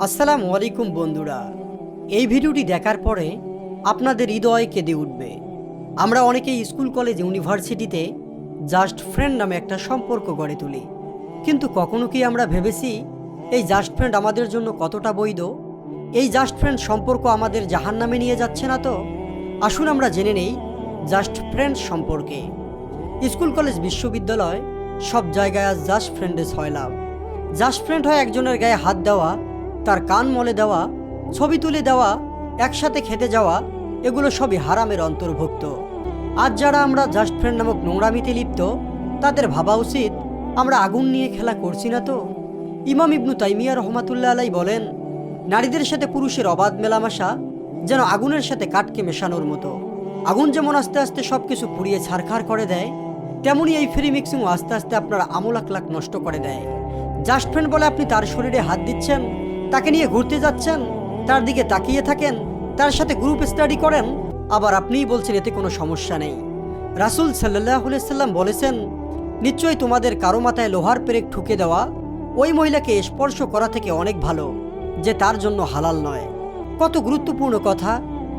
আসসালামু আলাইকুম বন্ধুরা। এই ভিডিওটি দেখার পরে আপনাদের হৃদয় কেঁদে উঠবে। আমরা অনেকেই স্কুল, কলেজ, ইউনিভার্সিটিতে জাস্ট ফ্রেন্ড নামে একটা সম্পর্ক গড়ে তুলি। কিন্তু কখনো কি আমরা ভেবেছি, এই জাস্ট ফ্রেন্ড আমাদের জন্য কতটা বৈধ? এই জাস্ট ফ্রেন্ড সম্পর্ক আমাদের জাহান নামে নিয়ে যাচ্ছে না তো? আসুন আমরা জেনে নেই জাস্ট ফ্রেন্ড সম্পর্কে। স্কুল, কলেজ, বিশ্ববিদ্যালয় সব জায়গায় আজ জাস্ট ফ্রেন্ডেস হয় লাভ। জাস্ট ফ্রেন্ড হয় একজনের গায়ে হাত দেওয়া তার কান মলে দেওয়া, ছবি তুলে দেওয়া, একসাথে খেতে যাওয়া, এগুলো সবই হারামের অন্তর্ভুক্ত। আজ যারা আমরা জাস্ট ফ্রেন্ড নামক নোংরামিতে লিপ্ত, তাদের ভাবা উচিত, আমরা আগুন নিয়ে খেলা করছি না তো? ইমাম ইবনু তাইমিয়া রহমাতুল্লাহ আলাই বলেন, নারীদের সাথে পুরুষের অবাধ মেলামেশা যেন আগুনের সাথে কাঠকে মেশানোর মতো। আগুন যেমন আস্তে আস্তে সব কিছু পুড়িয়ে ছারখার করে দেয় তেমনই এই ফ্রি মিক্সিংও আস্তে আস্তে আপনার আমলাক লাখ নষ্ট করে দেয়। জাস্ট ফ্রেন্ড বলে আপনি তার শরীরে হাত দিচ্ছেন তাকে নিয়ে ঘুরতে যাচ্ছেন, তার দিকে তাকিয়ে থাকেন, তার সাথে গ্রুপ স্টাডি করেন, আবার আপনিই বলছেন এতে কোনো সমস্যা নেই। রাসুল সাল্লাহ সাল্লাম বলেছেন, নিশ্চয়ই তোমাদের কারও মাথায় লোহার পেরেক ঠুকে দেওয়া ওই মহিলাকে স্পর্শ করা থেকে অনেক ভালো, যে তার জন্য হালাল নয়। কত গুরুত্বপূর্ণ কথা,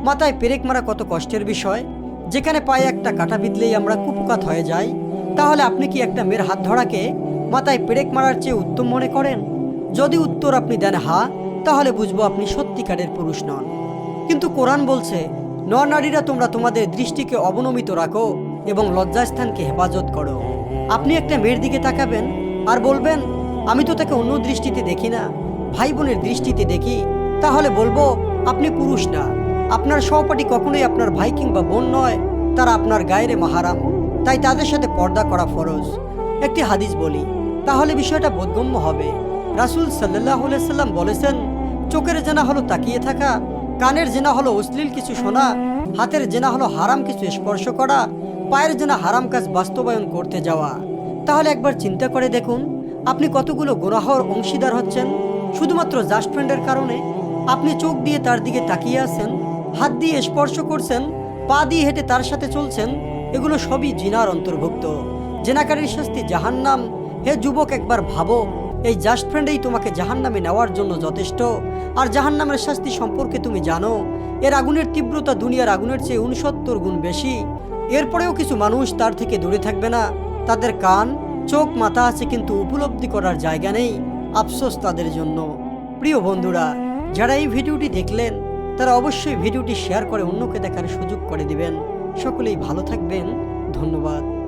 মাথায় পেরেক মারা কত কষ্টের বিষয়, যেখানে পায়ে একটা কাটা বিঁধলেই আমরা কুপুকাত হয়ে যাই, তাহলে আপনি কি একটা মেয়ের হাত ধরাকে মাথায় পেরেক মারার চেয়ে উত্তম মনে করেন? যদি উত্তর আপনি দেন হা, তাহলে বুঝব আপনি সত্যিকারের পুরুষ নন। কিন্তু কোরআন বলছে নর নারীরা তোমরা তোমাদের দৃষ্টিকে অবনমিত রাখো এবং লজ্জাস্থানকে হেফাজত করো। আপনি একটা মেয়ের দিকে তাকাবেন আর বলবেন, আমি তো তাকে অন্য দৃষ্টিতে দেখি না। ভাই বোনের দৃষ্টিতে দেখি। তাহলে বলব, আপনি পুরুষ না। আপনার সহপাঠী কখনোই আপনার ভাই কিংবা বোন নয়। তারা আপনার গায়েরে মাহারাম। তাই তাদের সাথে পর্দা করা ফরজ। একটি হাদিস বলি। তাহলে বিষয়টা বোধগম্য হবে। রাসুল সাল্লাহ সাল্লাম বলেছেন, চোখের জেনা হলো তাকিয়ে থাকা, কানের জেনা হলো অশ্লীল কিছু শোনা, হাতের জেনা হলো হারাম কিছু স্পর্শ করা, পায়ের জেনা হারাম কাজ বাস্তবায়ন করতে যাওয়া। তাহলে একবার চিন্তা করে দেখুন, আপনি কতগুলো গোনাহর অংশীদার হচ্ছেন? শুধুমাত্র জাস্ট ফ্রেন্ডের কারণে? আপনি চোখ দিয়ে তার দিকে তাকিয়ে আছেন, হাত দিয়ে স্পর্শ করছেন, পা দিয়ে হেঁটে তার সাথে চলছেন, এগুলো সবই জিনার অন্তর্ভুক্ত। জেনাকারীর শাস্তি জাহান্নাম। হে যুবক, একবার ভাবো এই জাস্ট ফ্রেন্ডেই তোমাকে জাহান্নামে নেওয়ার জন্য যথেষ্ট। আর জাহান্নামের শাস্তি সম্পর্কে তুমি জানো এর আগুনের তীব্রতা দুনিয়ার আগুনের চেয়ে উনসত্তর গুণ বেশি। এরপরেও কিছু মানুষ তার থেকে দূরে থাকবে না। তাদের কান, চোখ, মাথা আছে কিন্তু উপলব্ধি করার জায়গা নেই, আফসোস তাদের জন্য। প্রিয় বন্ধুরা, যারা এই ভিডিওটি দেখলেন, তারা অবশ্যই ভিডিওটি শেয়ার করে অন্যকে দেখার সুযোগ করে দিবেন। সকলেই ভালো থাকবেন। ধন্যবাদ।